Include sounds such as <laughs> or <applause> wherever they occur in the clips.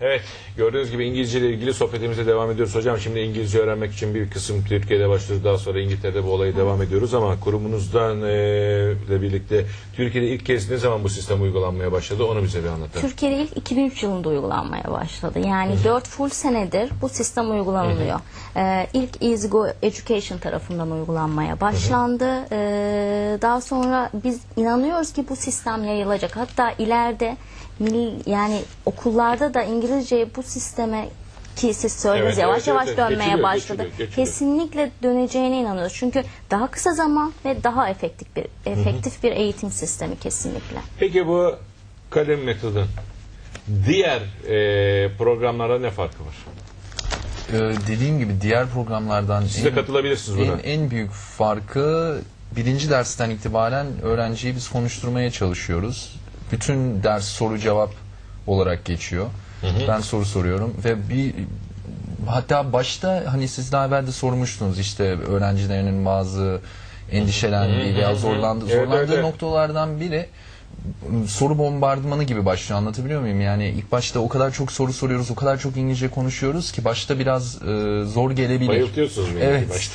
Evet, gördüğünüz gibi İngilizce ile ilgili sohbetimize devam ediyoruz. Hocam şimdi İngilizce öğrenmek için bir kısım Türkiye'de başlıyoruz. Daha sonra İngiltere'de bu olayı devam ediyoruz ama kurumunuzdan e, ile birlikte Türkiye'de ilk kez ne zaman bu sistem uygulanmaya başladı onu bize bir anlatın. Türkiye'de ilk 2003 yılında uygulanmaya başladı. Yani 4 full senedir bu sistem uygulanılıyor. Ee, ilk EasyGo Education tarafından uygulanmaya başlandı. Ee, daha sonra biz inanıyoruz ki bu sistem yayılacak. Hatta ileride yani okullarda da İngilizce bu sisteme ki siz söylediniz Evet, yavaş evet, yavaş evet. dönmeye Geçiliyor, başladı. geçiliyor, geçiliyor. Kesinlikle döneceğine inanıyoruz. Çünkü daha kısa zaman ve daha efektif bir efektif bir eğitim sistemi kesinlikle. Peki bu kalem metodun diğer e, programlara ne farkı var? Ee, dediğim gibi diğer programlardan Siz de katılabilirsiniz buna. en, en büyük farkı birinci dersten itibaren öğrenciyi biz konuşturmaya çalışıyoruz. Bütün ders soru cevap olarak geçiyor. Ben soru soruyorum ve bir hatta başta hani siz daha evvel de sormuştunuz işte öğrencilerinin bazı endişelendiği veya zorlandığı, Evet, zorlandığı evet, evet. noktalardan biri soru bombardımanı gibi başlıyor anlatabiliyor muyum? Yani ilk başta o kadar çok soru soruyoruz, o kadar çok İngilizce konuşuyoruz ki başta biraz e, zor gelebilir. Bayıltıyorsunuz beni Evet. başta.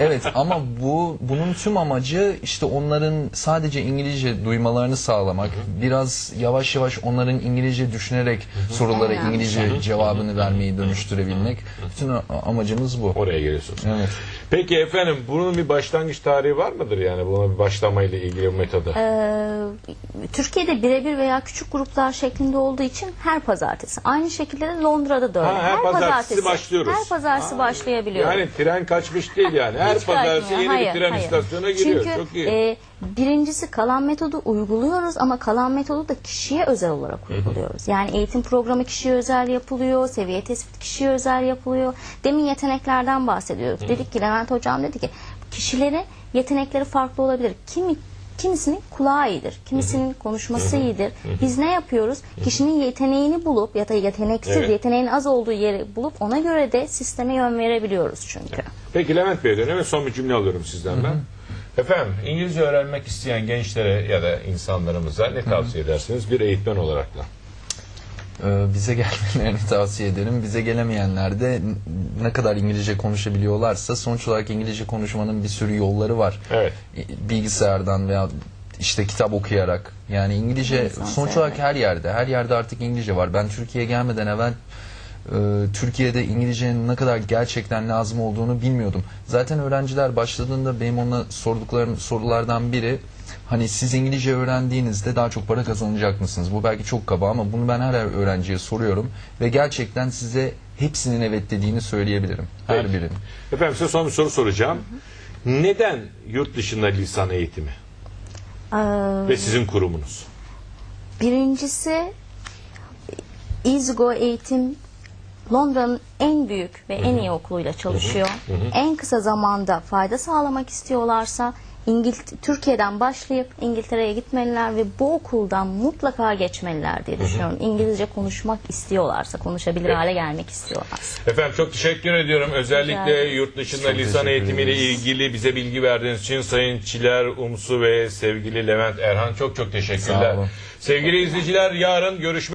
Evet ama bu bunun tüm amacı işte onların sadece İngilizce duymalarını sağlamak. Biraz yavaş yavaş onların İngilizce düşünerek sorulara Evet. İngilizce cevabını vermeyi dönüştürebilmek. Bütün a- amacımız bu. Oraya geliyorsunuz. Evet. Peki efendim bunun bir başlangıç tarihi var mıdır yani buna bir başlamayla ilgili bir metoda? Ee, Türkiye'de birebir veya küçük gruplar şeklinde olduğu için her pazartesi. Aynı şekilde de Londra'da da öyle. Ha, her pazartesi başlıyoruz. Her pazartesi başlayabiliyoruz. Yani tren kaçmış değil yani. Her Hiç pazartesi yeni Hayır, bir tren hayır. istasyonuna giriyor. Çünkü Çok iyi. e, birincisi kalan metodu uyguluyoruz ama kalan metodu da kişiye özel olarak uyguluyoruz. Yani eğitim programı kişiye özel yapılıyor, seviye tespit kişiye özel yapılıyor. Demin yeteneklerden bahsediyoruz. Dedik ki Levent Hocam dedi ki kişilerin yetenekleri farklı olabilir. Kimi Kimisinin kulağı iyidir, kimisinin konuşması iyidir. Biz ne yapıyoruz? Kişinin yeteneğini bulup ya da yeteneksiz, Evet. yeteneğin az olduğu yeri bulup ona göre de sisteme yön verebiliyoruz çünkü. Peki Levent Bey'e dönelim ve son bir cümle alıyorum sizden ben. Efendim İngilizce öğrenmek isteyen gençlere ya da insanlarımıza ne tavsiye edersiniz bir eğitmen olarak da? Ee, bize gelmelerini <laughs> tavsiye ederim. Bize gelemeyenler de ne kadar İngilizce konuşabiliyorlarsa sonuç olarak İngilizce konuşmanın bir sürü yolları var. Evet. Bilgisayardan veya işte kitap okuyarak. Yani İngilizce sonuç olarak her yerde. Her yerde artık İngilizce var. Ben Türkiye'ye gelmeden evvel e, Türkiye'de İngilizcenin ne kadar gerçekten lazım olduğunu bilmiyordum. Zaten öğrenciler başladığında benim ona sorduklarım sorulardan biri hani siz İngilizce öğrendiğinizde daha çok para kazanacak mısınız? Bu belki çok kaba ama bunu ben her öğrenciye soruyorum ve gerçekten size hepsinin evet dediğini söyleyebilirim. Her Peki. birinin. Efendim size son bir soru soracağım. Neden yurt dışında lisan eğitimi Ee, ve sizin kurumunuz? Birincisi EasyGo Eğitim Londra'nın en büyük ve en iyi okuluyla çalışıyor. En kısa zamanda fayda sağlamak istiyorlarsa İngilt Türkiye'den başlayıp İngiltere'ye gitmeliler ve bu okuldan mutlaka geçmeliler diye düşünüyorum. İngilizce konuşmak istiyorlarsa, konuşabilir Evet. hale gelmek istiyorlarsa. Efendim çok teşekkür ediyorum. Özellikle Rica yurt dışında Çok lisan eğitimiyle ilgili bize bilgi verdiğiniz için Sayın Çiler Umsu ve sevgili Levent Erhan çok çok teşekkürler. Sağ olun. Sevgili izleyiciler yarın görüşmek